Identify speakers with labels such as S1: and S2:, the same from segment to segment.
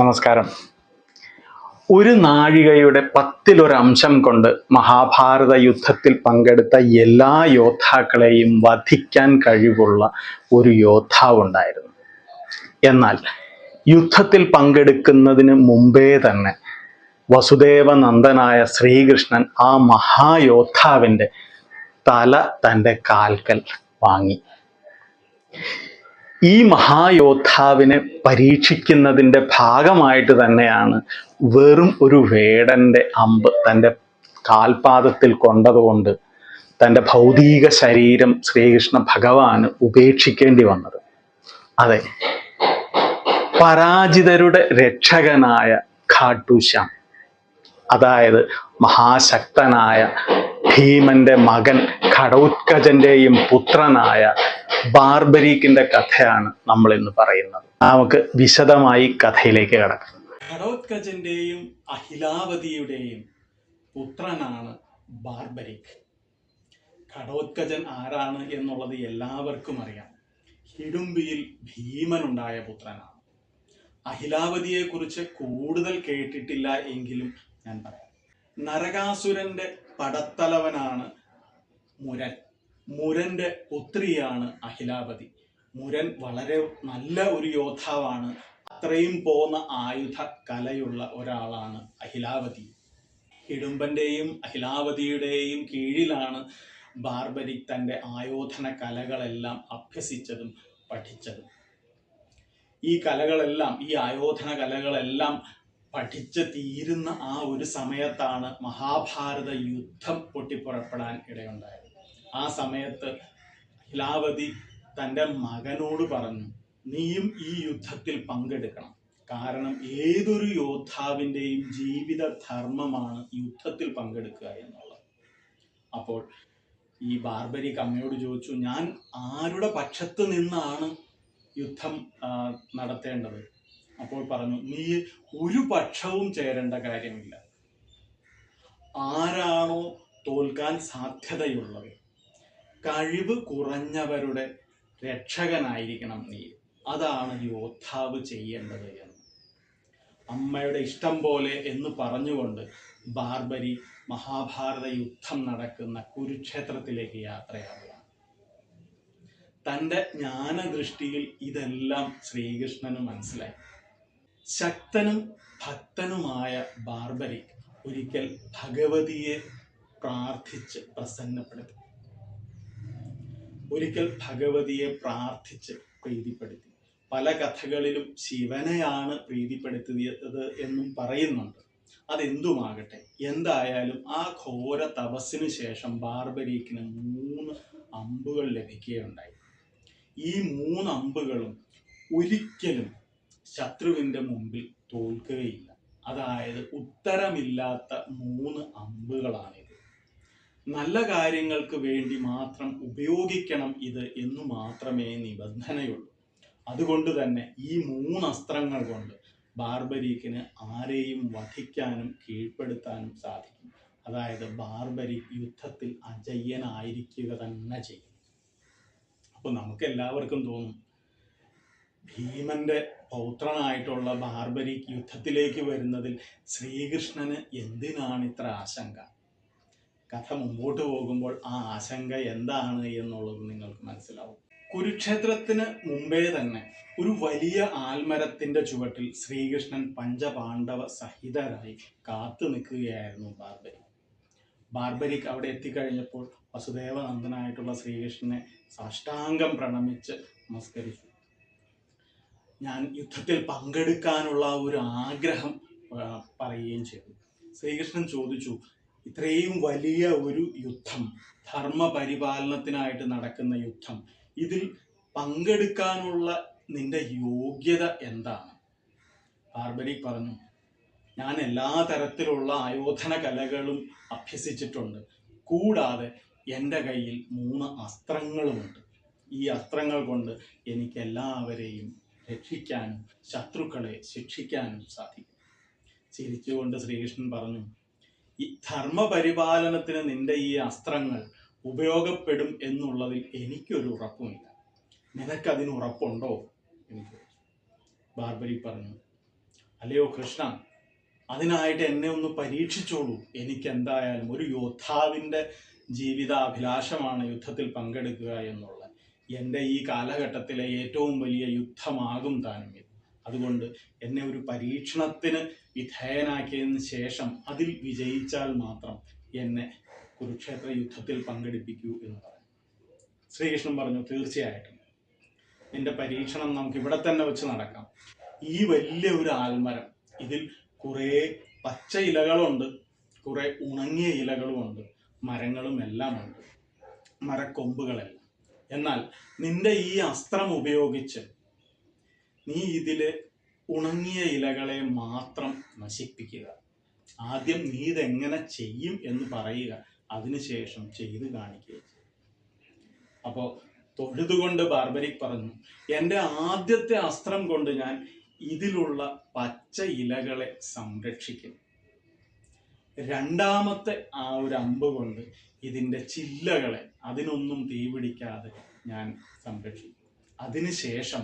S1: നമസ്കാരം. ഒരു നാഴികയുടെ പത്തിലൊരംശം കൊണ്ട് മഹാഭാരത യുദ്ധത്തിൽ പങ്കെടുത്ത എല്ലാ യോദ്ധാക്കളെയും വധിക്കാൻ കഴിവുള്ള ഒരു യോദ്ധാവുണ്ടായിരുന്നു എന്നാൽ യുദ്ധത്തിൽ പങ്കെടുക്കുന്നതിന് മുമ്പേ തന്നെ വസുദേവ നന്ദനായ ശ്രീകൃഷ്ണൻ ആ മഹായോദ്ധാവിന്റെ തല തന്റെ കാൽക്കൽ വാങ്ങി. ഈ മഹായോദ്ധാവിനെ പരീക്ഷിക്കുന്നതിന്റെ ഭാഗമായിട്ട് തന്നെയാണ് വെറും ഒരു വേടന്റെ അമ്പ് തന്റെ കാൽപാദത്തിൽ കൊണ്ടതുകൊണ്ട് തന്റെ ഭൗതിക ശരീരം ശ്രീകൃഷ്ണ ഭഗവാന് ഉപേക്ഷിക്കേണ്ടി വന്നത്. അതെ. പരാജിതരുടെ രക്ഷകനായ ഖാട്ടുശ്യാം അതായത് മഹാശക്തനായ ഭീമന്റെ മകൻ ഘടോത്കജന്റെയും പുത്രനായ ബാർബരീക്കിന്റെ കഥയാണ് നമ്മൾ ഇന്ന് പറയുന്നത്. നമുക്ക് വിശദമായി കഥയിലേക്ക് കടക്കാം. ഘടോത്കജന്റെയും അഹിലാവതിയുടെയും പുത്രനാണ് ബാർബരീക് ഘടോത്കജൻ ആരാണ് എന്നുള്ളത് എല്ലാവർക്കും അറിയാം. ഹിഡുംബിയിൽ ഭീമനുണ്ടായ പുത്രനാണ്. അഖിലാവതിയെ കുറിച്ച് കൂടുതൽ കേട്ടിട്ടില്ല എങ്കിലും ഞാൻ പറയാം. നരകാസുരന്റെ പടത്തലവനാണ് മുരൻ. മുരന്റെ പുത്രിയാണ് അഹിലാവതി മുരൻ വളരെ നല്ല ഒരു യോദ്ധാവാണ്. അത്രയും പോന്ന ആയുധ കലയുള്ള ഒരാളാണ് അഹിലാവതി ഇടുമ്പന്റെയും അഹിലാവതിയുടെയും കീഴിലാണ് ബാർബരിക് തന്റെ ആയോധന കലകളെല്ലാം അഭ്യസിച്ചതും പഠിച്ചതും. ഈ കലകളെല്ലാം ഈ ആയോധന കലകളെല്ലാം പഠിച്ച് തീരുന്ന ആ ഒരു സമയത്താണ് മഹാഭാരത യുദ്ധം പൊട്ടിപ്പുറപ്പെടാൻ ഇടയുണ്ടായത്. ആ സമയത്ത് ഹിലാവതി തന്റെ മകനോട് പറഞ്ഞു നീയും ഈ യുദ്ധത്തിൽ പങ്കെടുക്കണം. കാരണം ഏതൊരു യോദ്ധാവിന്റെയും ജീവിത ധർമ്മമാണ് യുദ്ധത്തിൽ പങ്കെടുക്കുക എന്നുള്ളത്. അപ്പോൾ ഈ ബാർബരി അമ്മയോട് ചോദിച്ചു ഞാൻ ആരുടെ പക്ഷത്ത് നിന്നാണ് യുദ്ധം നടത്തേണ്ടത്? അപ്പോൾ പറഞ്ഞു നീ ഒരു പക്ഷവും ചേരേണ്ട കാര്യമില്ല. ആരാണോ തോൽക്കാൻ സാധ്യതയുള്ളത്? കഴിവ് കുറഞ്ഞവരുടെ രക്ഷകനായിരിക്കണം നീ. അതാണ് യോദ്ധാവ് ചെയ്യേണ്ടത് എന്ന്. അമ്മയുടെ ഇഷ്ടം പോലെ എന്ന് പറഞ്ഞുകൊണ്ട് ബാർബരി മഹാഭാരത യുദ്ധം നടക്കുന്ന കുരുക്ഷേത്രത്തിലേക്ക് യാത്രയാവുകയാണ്. തന്റെ ജ്ഞാനദൃഷ്ടിയിൽ ഇതെല്ലാം ശ്രീകൃഷ്ണന് മനസ്സിലായി. ശക്തനും ഭക്തനുമായ ബാർബരി ഒരിക്കൽ ഭഗവതിയെ പ്രാർത്ഥിച്ച് പ്രസന്നപ്പെടുത്തി. ഒരിക്കൽ ഭഗവതിയെ പ്രാർത്ഥിച്ച് പ്രീതിപ്പെടുത്തി. പല കഥകളിലും ശിവനെയാണ് പ്രീതിപ്പെടുത്തിയത് എന്നും പറയുന്നുണ്ട്. അതെന്തുമാകട്ടെ എന്തായാലും ആ ഘോര തപസ്സിനു ശേഷം ബാർബരീക്കിന് മൂന്ന് അമ്പുകൾ ലഭിക്കുകയുണ്ടായി. ഈ മൂന്ന് അമ്പുകളും ഒരിക്കലും ശത്രുവിന്റെ മുമ്പിൽ തോൽക്കുകയില്ല. അതായത് ഉത്തരമില്ലാത്ത മൂന്ന് അമ്പുകളാണിത്. നല്ല കാര്യങ്ങൾക്ക് വേണ്ടി മാത്രം ഉപയോഗിക്കണം ഇത് എന്ന് മാത്രമേ നിബന്ധനയുള്ളൂ. അതുകൊണ്ട് തന്നെ ഈ മൂന്ന് അസ്ത്രങ്ങൾ കൊണ്ട് ബാർബരീക്കിന് ആരെയും വധിക്കാനും കീഴ്പ്പെടുത്താനും സാധിക്കും. അതായത് ബാർബരിക് യുദ്ധത്തിൽ അജയ്യനായിരിക്കുക തന്നെ ചെയ്യും. അപ്പൊ നമുക്ക് എല്ലാവർക്കും തോന്നും ഭീമന്റെ പൗത്രനായിട്ടുള്ള ബാർബരിക് യുദ്ധത്തിലേക്ക് വരുന്നതിൽ ശ്രീകൃഷ്ണന് എന്തിനാണ് ഇത്ര ആശങ്ക? കഥ മുമ്പോട്ട് പോകുമ്പോൾ ആ ആശങ്ക എന്താണ് എന്നുള്ളത് നിങ്ങൾക്ക് മനസ്സിലാവും. കുരുക്ഷേത്രത്തിന് മുമ്പേ തന്നെ ഒരു വലിയ ആൽമരത്തിന്റെ ചുവട്ടിൽ ശ്രീകൃഷ്ണൻ പഞ്ചപാണ്ഡവ സഹിതരായി കാത്തു നിൽക്കുകയായിരുന്നു ബാർബരി ബാർബരിക്ക് അവിടെ എത്തിക്കഴിഞ്ഞപ്പോൾ വസുദേവനന്ദനായിട്ടുള്ള ശ്രീകൃഷ്ണനെ സാഷ്ടാംഗം പ്രണമിച്ച് നമസ്കരിച്ചു. ഞാൻ യുദ്ധത്തിൽ പങ്കെടുക്കാനുള്ള ഒരു ആഗ്രഹം പറയുകയും ചെയ്തു. ശ്രീകൃഷ്ണൻ ചോദിച്ചു ഇത്രയും വലിയ ഒരു യുദ്ധം ധർമ്മപരിപാലനത്തിനായിട്ട് നടക്കുന്ന യുദ്ധം ഇതിൽ പങ്കെടുക്കാനുള്ള നിന്റെ യോഗ്യത എന്താണ്? പാർബരി പറഞ്ഞു ഞാൻ എല്ലാ തരത്തിലുള്ള ആയോധന കലകളും അഭ്യസിച്ചിട്ടുണ്ട്. കൂടാതെ എന്റെ കയ്യിൽ മൂന്ന് അസ്ത്രങ്ങളുമുണ്ട്. ഈ അസ്ത്രങ്ങൾ കൊണ്ട് എനിക്ക് എല്ലാവരെയും രക്ഷിക്കാനും ശത്രുക്കളെ ശിക്ഷിക്കാനും സാധിക്കും. ചിരിച്ചുകൊണ്ട് ശ്രീകൃഷ്ണൻ പറഞ്ഞു ഈ ധർമ്മപരിപാലനത്തിന് നിന്റെ ഈ അസ്ത്രങ്ങൾ ഉപയോഗപ്പെടും എന്നുള്ളതിൽ എനിക്കൊരു ഉറപ്പുമില്ല. നിനക്കതിന് ഉറപ്പുണ്ടോ? ചോദിച്ചു. ബാർബരി പറഞ്ഞു അല്ലയോ കൃഷ്ണ അതിനായിട്ട് എന്നെ ഒന്ന് പരീക്ഷിച്ചോളൂ. എനിക്ക് എന്തായാലും ഒരു യോദ്ധാവിന്റെ ജീവിതാഭിലാഷമാണ് യുദ്ധത്തിൽ പങ്കെടുക്കുക എന്നുള്ളത്. എന്റെ ഈ കാലഘട്ടത്തിലെ ഏറ്റവും വലിയ യുദ്ധമാകും താനും ഇത്. അതുകൊണ്ട് എന്നെ ഒരു പരീക്ഷണത്തിന് വിധേയനാക്കിയതിന് ശേഷം അതിൽ വിജയിച്ചാൽ മാത്രം എന്നെ കുരുക്ഷേത്ര യുദ്ധത്തിൽ പങ്കെടുപ്പിക്കൂ എന്ന് പറഞ്ഞു. ശ്രീകൃഷ്ണൻ പറഞ്ഞു തീർച്ചയായിട്ടും. നിന്റെ പരീക്ഷണം നമുക്ക് ഇവിടെ തന്നെ വെച്ച് നടക്കാം. ഈ വലിയ ഒരു ആൽമരം ഇതിൽ കുറേ പച്ച ഇലകളുണ്ട് കുറേ ഉണങ്ങിയ ഇലകളുമുണ്ട് മരങ്ങളും എല്ലാം ഉണ്ട് മരക്കൊമ്പുകളെല്ലാം എന്നാൽ നിന്റെ ഈ അസ്ത്രം ഉപയോഗിച്ച് നീ ഇതിലെ ഉണങ്ങിയ ഇലകളെ മാത്രം നശിപ്പിക്കുക. ആദ്യം നീ ഇതെങ്ങനെ ചെയ്യും എന്ന് പറയുക. അതിനുശേഷം ചെയ്തു കാണിക്കുക അപ്പോൾ തൊഴുതുകൊണ്ട് ബാർബരിക് പറഞ്ഞു എന്റെ ആദ്യത്തെ അസ്ത്രം കൊണ്ട് ഞാൻ ഇതിലുള്ള പച്ച ഇലകളെ സംരക്ഷിക്കും. രണ്ടാമത്തെ ആ ഒരു അമ്പ് കൊണ്ട് ഇതിന്റെ ചില്ലകളെ അതിനൊന്നും തീ പിടിക്കാതെ ഞാൻ സംരക്ഷിക്കും. അതിനുശേഷം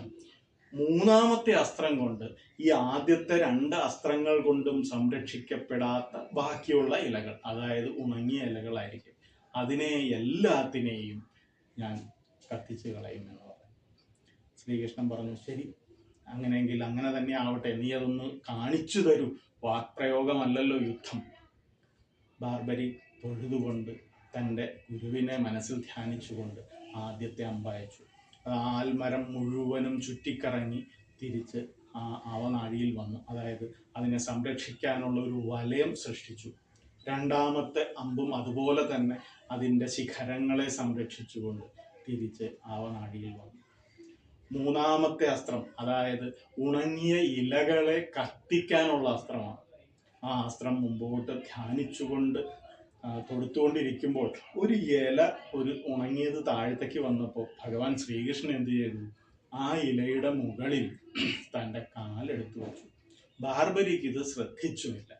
S1: മൂന്നാമത്തെ അസ്ത്രം കൊണ്ട് ഈ ആദ്യത്തെ രണ്ട് അസ്ത്രങ്ങൾ കൊണ്ടും സംരക്ഷിക്കപ്പെടാത്ത ബാക്കിയുള്ള ഇലകൾ അതായത് ഉണങ്ങിയ ഇലകളായിരിക്കും. അതിനെ എല്ലാത്തിനെയും ഞാൻ കത്തിച്ചു കളയും എന്ന് പറഞ്ഞു ശ്രീകൃഷ്ണൻ പറഞ്ഞു ശരി അങ്ങനെയെങ്കിൽ അങ്ങനെ തന്നെ ആവട്ടെ നീ അതൊന്ന് കാണിച്ചു തരൂ. വാക്പ്രയോഗമല്ലല്ലോ യുദ്ധം. ബാർബരി തൊഴുതുകൊണ്ട് തന്റെ ഗുരുവിനെ മനസ്സിൽ ധ്യാനിച്ചുകൊണ്ട് ആദ്യത്തെ അമ്പയച്ചു അത് ആൽമരം മുഴുവനും ചുറ്റിക്കറങ്ങി തിരിച്ച് ആ അവനാഴിയിൽ വന്നു. അതായത് അതിനെ സംരക്ഷിക്കാനുള്ള ഒരു വലയം സൃഷ്ടിച്ചു. രണ്ടാമത്തെ അമ്പും അതുപോലെ തന്നെ അതിന്റെ ശിഖരങ്ങളെ സംരക്ഷിച്ചുകൊണ്ട് തിരിച്ച് ആവനാഴിയിൽ വന്നു. മൂന്നാമത്തെ അസ്ത്രം അതായത് ഉണങ്ങിയ ഇലകളെ കത്തിക്കാനുള്ള അസ്ത്രമാണ്. ആ അസ്ത്രം മുമ്പോട്ട് ധ്യാനിച്ചുകൊണ്ട് തൊടുത്തുകൊണ്ടിരിക്കുമ്പോൾ ഒരു ഇല ഒരു ഉണങ്ങിയത് താഴത്തേക്ക് വന്നപ്പോൾ ഭഗവാൻ ശ്രീകൃഷ്ണൻ എന്ത് ചെയ്തു ആ ഇലയുടെ മുകളിൽ തന്റെ കാലെടുത്തു വെച്ചു. ബാർബരിക്ക് ഇത് ശ്രദ്ധിച്ചുമില്ല.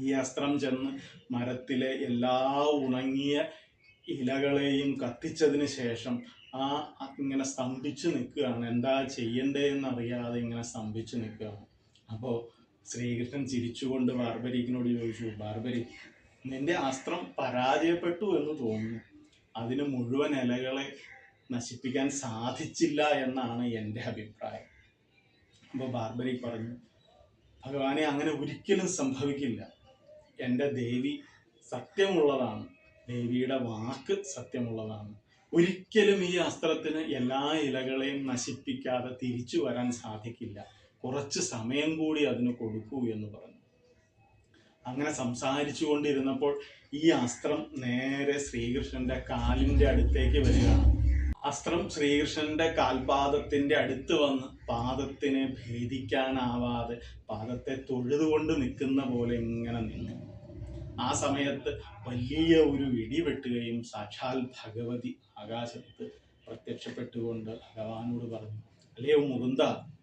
S1: ഈ അസ്ത്രം ചെന്ന് മരത്തിലെ എല്ലാ ഉണങ്ങിയ ഇലകളെയും കത്തിച്ചതിന് ശേഷം ആ ഇങ്ങനെ സ്തംഭിച്ചു നിൽക്കുകയാണ്. എന്താ ചെയ്യണ്ടേന്ന് അറിയാതെ ഇങ്ങനെ സ്തംഭിച്ചു നിൽക്കുകയാണ്. അപ്പോൾ ശ്രീകൃഷ്ണൻ ചിരിച്ചുകൊണ്ട് ബാർബരിക്കിനോട് ചോദിച്ചു ബാർബരി നിന്റെ അസ്ത്രം പരാജയപ്പെട്ടു എന്ന് തോന്നുന്നു. അതിന് മുഴുവൻ ഇലകളെ നശിപ്പിക്കാൻ സാധിച്ചില്ല എന്നാണ് എന്റെ അഭിപ്രായം. അപ്പോൾ ബാർബരി പറഞ്ഞു ഭഗവാനെ അങ്ങനെ ഒരിക്കലും സംഭവിക്കില്ല. എന്റെ ദേവി സത്യമുള്ളതാണ്. ദേവിയുടെ വാക്ക് സത്യമുള്ളതാണ്. ഒരിക്കലും ഈ അസ്ത്രത്തിന് എല്ലാ ഇലകളെയും നശിപ്പിക്കാതെ തിരിച്ചു വരാൻ സാധിക്കില്ല. കുറച്ച് സമയം കൂടി അതിന് കൊടുക്കൂ എന്ന് പറഞ്ഞു. അങ്ങനെ സംസാരിച്ചു കൊണ്ടിരുന്നപ്പോൾ ഈ അസ്ത്രം നേരെ ശ്രീകൃഷ്ണന്റെ കാലിന്റെ അടുത്തേക്ക് വരികയാണ് അസ്ത്രം ശ്രീകൃഷ്ണന്റെ കാൽപാദത്തിന്റെ അടുത്ത് വന്ന് പാദത്തിനെ ഭേദിക്കാനാവാതെ പാദത്തെ തൊഴുതുകൊണ്ട് നിൽക്കുന്ന പോലെ ഇങ്ങനെ നിന്നു. ആ സമയത്ത് വലിയ ഒരു വെടിവെട്ടുകയും സാക്ഷാൽ ഭഗവതി ആകാശത്ത് പ്രത്യക്ഷപ്പെട്ടുകൊണ്ട് ഭഗവാനോട് പറഞ്ഞു അല്ലയോ മുകുന്ദ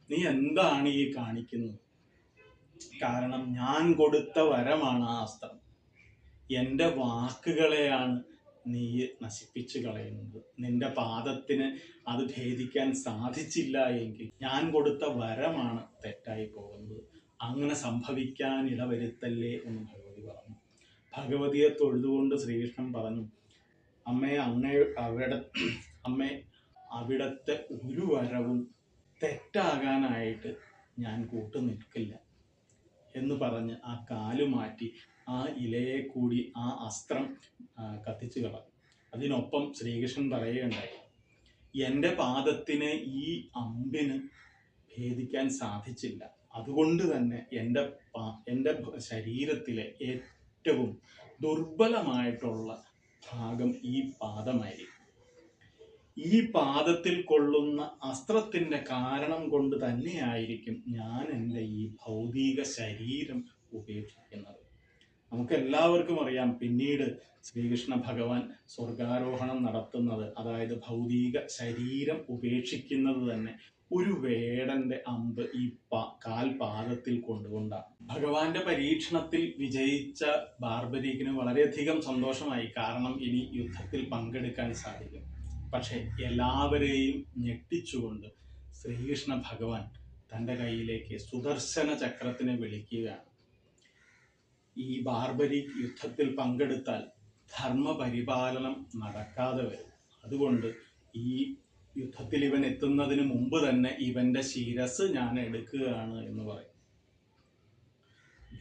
S1: നീ എന്താണ് ഈ കാണിക്കുന്നത്? കാരണം ഞാൻ കൊടുത്ത വരമാണ് ആ അസ്ത്രം. എന്റെ വാക്കുകളെയാണ് നീ നശിപ്പിച്ചു കളയുന്നത്. നിന്റെ പാദത്തിന് അത് ഭേദിക്കാൻ സാധിച്ചില്ല എങ്കിൽ ഞാൻ കൊടുത്ത വരമാണ് തെറ്റായി പോകുന്നത്. അങ്ങനെ സംഭവിക്കാൻ ഇടവരുത്തല്ലേ എന്ന് ഭഗവതി പറഞ്ഞു. ഭഗവതിയെ തൊഴുതുകൊണ്ട് ശ്രീകൃഷ്ണൻ പറഞ്ഞു അമ്മയെ അങ്ങേ അവിടെ അമ്മ അവിടത്തെ ഒരു വരവും തെറ്റാകാനായിട്ട് ഞാൻ കൂട്ടു നിൽക്കില്ല. എന്ന് പറഞ്ഞ് ആ കാൽ മാറ്റി ആ ഇലയെ കൂടി ആ അസ്ത്രം കത്തിച്ചു കളഞ്ഞു. അതിനൊപ്പം ശ്രീകൃഷ്ണൻ പറയുകയുണ്ടായി എന്റെ പാദത്തിന് ഈ അമ്പിന് ഭേദിക്കാൻ സാധിച്ചില്ല. അതുകൊണ്ട് തന്നെ എന്റെ എന്റെ ശരീരത്തിലെ ഏറ്റവും ദുർബലമായിട്ടുള്ള ഭാഗം ഈ പാദമായിരിക്കും. ഈ പാദത്തിൽ കൊള്ളുന്ന അസ്ത്രത്തിന്റെ കാരണം കൊണ്ട് തന്നെയായിരിക്കും ഞാൻ എന്റെ ഈ ഭൗതിക ശരീരം ഉപേക്ഷിക്കുന്നത്. നമുക്ക് എല്ലാവർക്കും അറിയാം പിന്നീട് ശ്രീകൃഷ്ണ ഭഗവാൻ സ്വർഗാരോഹണം നടത്തുന്നത് അതായത് ഭൗതിക ശരീരം ഉപേക്ഷിക്കുന്നത് തന്നെ ഒരു വേടന്റെ അമ്പ് ഈ കാൽപാദത്തിൽ കൊണ്ടുകൊണ്ടാണ്. ഭഗവാന്റെ പരീക്ഷണത്തിൽ വിജയിച്ച ബാർബരീക്കിന് വളരെയധികം സന്തോഷമായി. കാരണം ഇനി യുദ്ധത്തിൽ പങ്കെടുക്കാൻ സാധിക്കും. പക്ഷേ എല്ലാവരെയും ഞെട്ടിച്ചുകൊണ്ട് ശ്രീകൃഷ്ണ ഭഗവാൻ തന്റെ കയ്യിലേക്ക് സുദർശന ചക്രത്തിനെ വിളിക്കുകയാണ്. ഈ ബാർബരി യുദ്ധത്തിൽ പങ്കെടുത്താൽ ധർമ്മപരിപാലനം നടക്കാതെ വരും. അതുകൊണ്ട് ഈ യുദ്ധത്തിൽ ഇവൻ എത്തുന്നതിന് മുമ്പ് തന്നെ ഇവന്റെ ശിരസ് ഞാൻ എടുക്കുകയാണ് എന്ന് പറയും.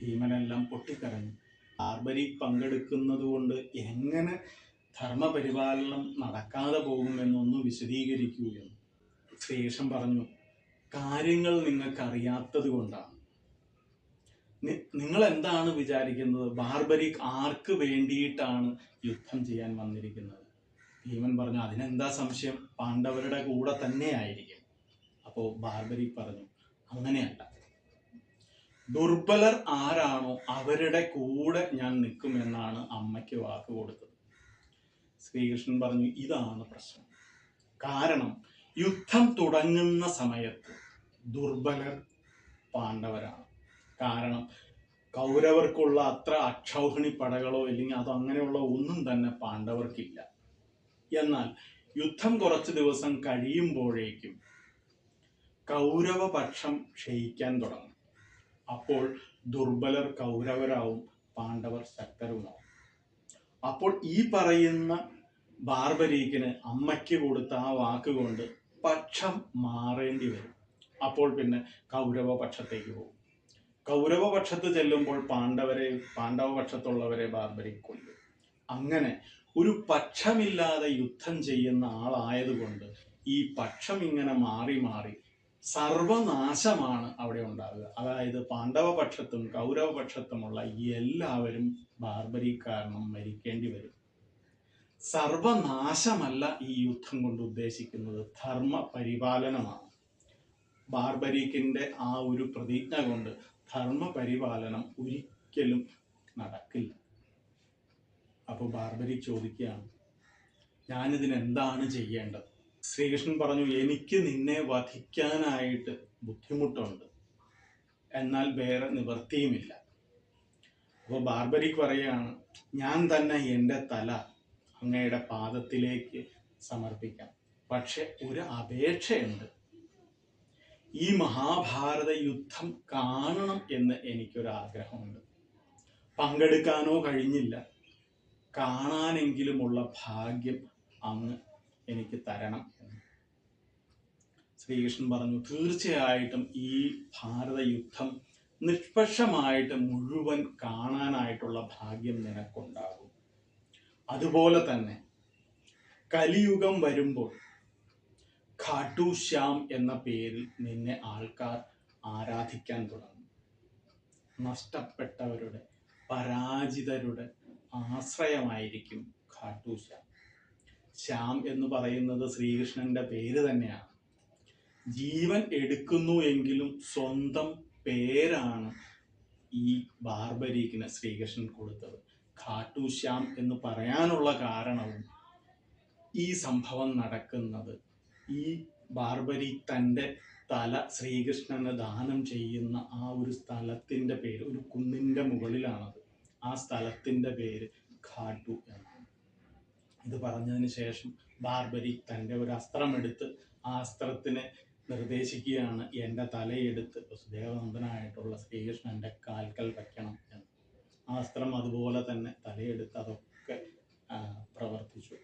S1: ഭീമനെല്ലാം പൊട്ടിക്കരഞ്ഞു. ബാർബരി പങ്കെടുക്കുന്നത് കൊണ്ട് എങ്ങനെ ധർമ്മപരിപാലനം നടക്കാതെ പോകുമെന്നൊന്ന് വിശദീകരിക്കൂ എന്ന് ശ്രീകൃഷ്ണൻ പറഞ്ഞു. കാര്യങ്ങൾ നിങ്ങൾക്കറിയാത്തത് കൊണ്ടാണ്. നിങ്ങൾ എന്താണ് വിചാരിക്കുന്നത്? ബാർബരിക് ആർക്ക് വേണ്ടിയിട്ടാണ് യുദ്ധം ചെയ്യാൻ വന്നിരിക്കുന്നത്? ഭീമൻ പറഞ്ഞു അതിനെന്താ സംശയം? പാണ്ഡവരുടെ കൂടെ തന്നെ ആയിരിക്കും. അപ്പോൾ ബാർബരിക് പറഞ്ഞു അങ്ങനെയല്ല. ദുർബലർ ആരാണോ അവരുടെ കൂടെ ഞാൻ നിൽക്കുമെന്നാണ് അമ്മയ്ക്ക് വാക്ക് കൊടുത്തത്. ശ്രീകൃഷ്ണൻ പറഞ്ഞു ഇതാണ് പ്രശ്നം. കാരണം യുദ്ധം തുടങ്ങുന്ന സമയത്ത് ദുർബലർ പാണ്ഡവരാണ്. കാരണം കൗരവർക്കുള്ള അത്ര അക്ഷൗഹിണി പടകളോ അല്ലെങ്കിൽ അത് അങ്ങനെയുള്ള ഒന്നും തന്നെ പാണ്ഡവർക്കില്ല. എന്നാൽ യുദ്ധം കുറച്ച് ദിവസം കഴിയുമ്പോഴേക്കും കൗരവപക്ഷം ക്ഷയിക്കാൻ തുടങ്ങും. അപ്പോൾ ദുർബലർ കൗരവരാവും പാണ്ഡവർ ശക്തരുമാവും. അപ്പോൾ ഈ പറയുന്ന ബാർബരീക്കിന് അമ്മയ്ക്ക് കൊടുത്ത ആ വാക്കുകൊണ്ട് പക്ഷം മാറേണ്ടി വരും. അപ്പോൾ പിന്നെ കൗരവ പക്ഷത്തേക്ക് പോകും. കൗരവ പക്ഷത്ത് ചെല്ലുമ്പോൾ പാണ്ഡവരെ പാണ്ഡവ പക്ഷത്തുള്ളവരെ ബാർബരിക് കൊല്ലും. അങ്ങനെ ഒരു പക്ഷമില്ലാതെ യുദ്ധം ചെയ്യുന്ന ആളായതുകൊണ്ട് ഈ പക്ഷം ഇങ്ങനെ മാറി മാറി സർവനാശമാണ് അവിടെ ഉണ്ടാകുക അതായത് പാണ്ഡവ പക്ഷത്തും കൗരവ പക്ഷത്തുമുള്ള എല്ലാവരും ബാർബരി കാരണം മരിക്കേണ്ടി വരും. സർവനാശമല്ല ഈ യുദ്ധം കൊണ്ട് ഉദ്ദേശിക്കുന്നത്. ധർമ്മ പരിപാലനമാണ് ബാർബരീക്കിന്റെ ആ ഒരു പ്രതിജ്ഞ കൊണ്ട് ധർമ്മ പരിപാലനം ഒരിക്കലും നടക്കില്ല. അപ്പോൾ ബാർബരി ചോദിക്കുകയാണ് ഞാനിതിനെന്താണ് ചെയ്യേണ്ടത്? ശ്രീകൃഷ്ണൻ പറഞ്ഞു എനിക്ക് നിന്നെ വധിക്കാനായിട്ട് ബുദ്ധിമുട്ടുണ്ട്. എന്നാൽ വേറെ നിവർത്തിയുമില്ല അപ്പോൾ ബാർബരിക്ക് പറയുകയാണ് ഞാൻ തന്നെ എന്റെ തല അങ്ങയുടെ പാദത്തിലേക്ക് സമർപ്പിക്കാം. പക്ഷെ ഒരു അപേക്ഷയുണ്ട്. ഈ മഹാഭാരത യുദ്ധം കാണണം എന്ന് എനിക്കൊരു ആഗ്രഹമുണ്ട്. പങ്കെടുക്കാനോ കഴിഞ്ഞില്ല. കാണാനെങ്കിലുമുള്ള ഭാഗ്യം അങ്ങ് എനിക്ക് തരണം. ശ്രീകൃഷ്ണൻ പറഞ്ഞു തീർച്ചയായിട്ടും ഈ ഭാരത യുദ്ധം നിഷ്പക്ഷമായിട്ട് മുഴുവൻ കാണാനായിട്ടുള്ള ഭാഗ്യം നിനക്കുണ്ടാകും. അതുപോലെ തന്നെ കലിയുഗം വരുമ്പോൾ ഖാട്ടു ശ്യാം എന്ന പേരിൽ നിന്നെ ആൾക്കാർ ആരാധിക്കാൻ തുടങ്ങും. നഷ്ടപ്പെട്ടവരുടെ പരാജിതരുടെ ആശ്രയമായിരിക്കും ഖാട്ടു ശ്യാം ശ്യാം എന്ന് പറയുന്നത് ശ്രീകൃഷ്ണന്റെ പേര് തന്നെയാണ്. ജീവൻ എടുക്കുന്നു എങ്കിലും സ്വന്തം പേരാണ് ഈ ബാർബരീക്കിന് ശ്രീകൃഷ്ണൻ കൊടുത്തത്. ഖാട്ടുശ്യാം എന്ന് പറയാനുള്ള കാരണവും ഈ സംഭവം നടക്കുന്നത്. ഈ ബാർബരി തന്റെ തല ശ്രീകൃഷ്ണന് ദാനം ചെയ്യുന്ന ആ ഒരു സ്ഥലത്തിന്റെ പേര് ഒരു കുന്നിന്റെ മുകളിലാണത്. ആ സ്ഥലത്തിന്റെ പേര് ഖാട്ടു എന്നാണ്. ഇത് പറഞ്ഞതിന് ശേഷം ബാർബരി തന്റെ ഒരു അസ്ത്രമെടുത്ത് ആ അസ്ത്രത്തിനെ നിർദ്ദേശിക്കുകയാണ്. എന്റെ തലയെടുത്ത് വസുദേവനന്ദനായിട്ടുള്ള ശ്രീകൃഷ്ണന്റെ കാൽക്കൽ വയ്ക്കണം എന്ന്. ആ അസ്ത്രം അതുപോലെ തന്നെ തലയെടുത്ത് അതൊക്കെ പ്രവർത്തിച്ചു.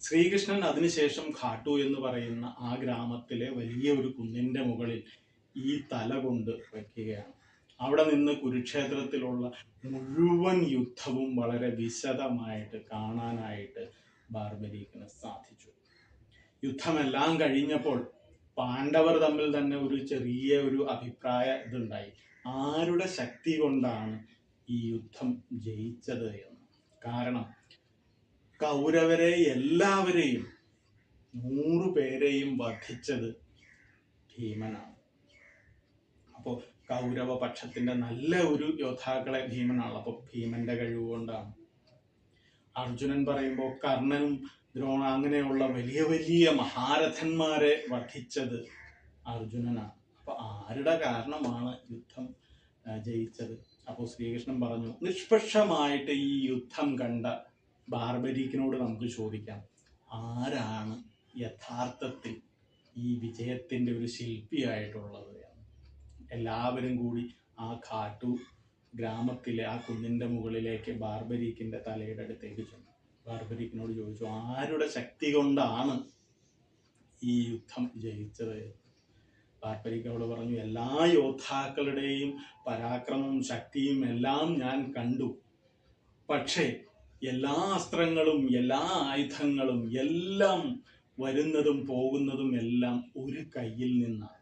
S1: ശ്രീകൃഷ്ണൻ അതിനുശേഷം ഘാട്ടു എന്ന് പറയുന്ന ആ ഗ്രാമത്തിലെ വലിയ ഒരു കുന്നിന്റെ മുകളിൽ ഈ തല കൊണ്ട് വയ്ക്കുകയാണ്. അവിടെ നിന്ന് കുരുക്ഷേത്രത്തിലുള്ള മുഴുവൻ യുദ്ധവും വളരെ വിശദമായിട്ട് കാണാനായിട്ട് ബാർബരീക്കിന് സാധിച്ചു. യുദ്ധമെല്ലാം കഴിഞ്ഞപ്പോൾ പാണ്ഡവർ തമ്മിൽ തന്നെ ഒരു ചെറിയ ഒരു അഭിപ്രായ ഇതുണ്ടായി. ആരുടെ ശക്തി കൊണ്ടാണ് ഈ യുദ്ധം ജയിച്ചത് എന്ന്? കാരണം കൗരവരെ എല്ലാവരെയും നൂറു പേരെയും വധിച്ചത് ഭീമനാണ്. അപ്പോൾ കൗരവ പക്ഷത്തിന്റെ നല്ല ഒരു യോദ്ധാക്കളെ ഭീമനാണ്. അപ്പോൾ ഭീമന്റെ കഴിവ് കൊണ്ടാണ്. അർജുനൻ പറയുമ്പോൾ കർണനും ദ്രോണ അങ്ങനെയുള്ള വലിയ വലിയ മഹാരഥന്മാരെ വധിച്ചത് അർജുനനാണ്. അപ്പൊ ആരുടെ കാരണമാണ് യുദ്ധം ജയിച്ചത്? അപ്പോൾ ശ്രീകൃഷ്ണൻ പറഞ്ഞു നിഷ്പക്ഷമായിട്ട് ഈ യുദ്ധം കണ്ട ബാർബരീക്കിനോട് നമുക്ക് ചോദിക്കാം ആരാണ് യഥാർത്ഥത്തിൽ ഈ വിജയത്തിന്റെ ഒരു ശില്പിയായിട്ടുള്ളത്? എല്ലാവരും കൂടി ആ കാട്ടു ഗ്രാമത്തിലെ ആ കുന്നിന്റെ മുകളിലേക്ക് ബാർബരീക്കിന്റെ തലയുടെ അടുത്തേക്ക് ചെന്നു. ബാർബരീക്കിനോട് ചോദിച്ചു ആരുടെ ശക്തി കൊണ്ടാണ് ഈ യുദ്ധം ജയിച്ചത് ബാർബരിക്ക് അവിടെ പറഞ്ഞു എല്ലാ യോദ്ധാക്കളുടെയും പരാക്രമവും ശക്തിയും എല്ലാം ഞാൻ കണ്ടു. പക്ഷേ എല്ലാ അസ്ത്രങ്ങളും എല്ലാ ആയുധങ്ങളും എല്ലാം വരുന്നതും പോകുന്നതും എല്ലാം ഒരു കയ്യിൽ നിന്നാണ്.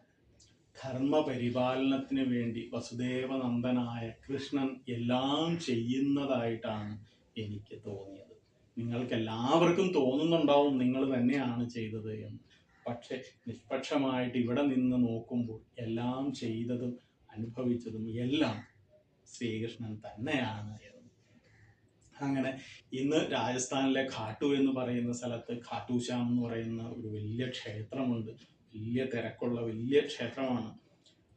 S1: ധർമ്മപരിപാലനത്തിന് വേണ്ടി വസുദേവനന്ദനായ കൃഷ്ണൻ എല്ലാം ചെയ്യുന്നതായിട്ടാണ് എനിക്ക് തോന്നിയത്. നിങ്ങൾക്ക് എല്ലാവർക്കും തോന്നുന്നുണ്ടാവും നിങ്ങൾ തന്നെയാണ് ചെയ്തത് എന്ന്. പക്ഷെ നിഷ്പക്ഷമായിട്ട് ഇവിടെ നിന്ന് നോക്കുമ്പോൾ എല്ലാം ചെയ്തതും അനുഭവിച്ചതും എല്ലാം ശ്രീകൃഷ്ണൻ തന്നെയാണ് എന്ന്. അങ്ങനെ ഇന്ന് രാജസ്ഥാനിലെ ഖാട്ടു എന്ന് പറയുന്ന സ്ഥലത്ത് ഖാട്ടൂശ്യാം എന്ന് പറയുന്ന ഒരു വലിയ ക്ഷേത്രമുണ്ട്. വലിയ തിരക്കുള്ള വലിയ ക്ഷേത്രമാണ്.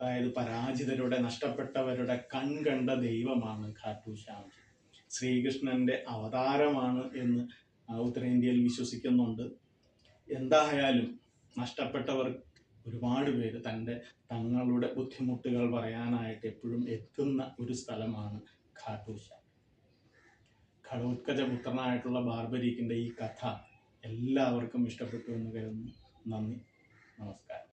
S1: അതായത് പരാജിതരുടെ നഷ്ടപ്പെട്ടവരുടെ കൺകണ്ട ദൈവമാണ് ഖാട്ടൂശ്യാം ശ്രീകൃഷ്ണന്റെ അവതാരമാണ് എന്ന് ഉത്തരേന്ത്യയിൽ വിശ്വസിക്കുന്നുണ്ട്. എന്തായാലും നഷ്ടപ്പെട്ടവർ ഒരുപാട് പേര് തന്റെ തങ്ങളുടെ ബുദ്ധിമുട്ടുകൾ പറയാനായിട്ട് എപ്പോഴും എത്തുന്ന ഒരു സ്ഥലമാണ് ഘാട്ടൂശ. ഘടോത്കജ പുത്രനായിട്ടുള്ള ബാർബരീക്കിന്റെ ഈ കഥ എല്ലാവർക്കും ഇഷ്ടപ്പെട്ടു എന്ന് കരുതുന്നു. നന്ദി. നമസ്കാരം.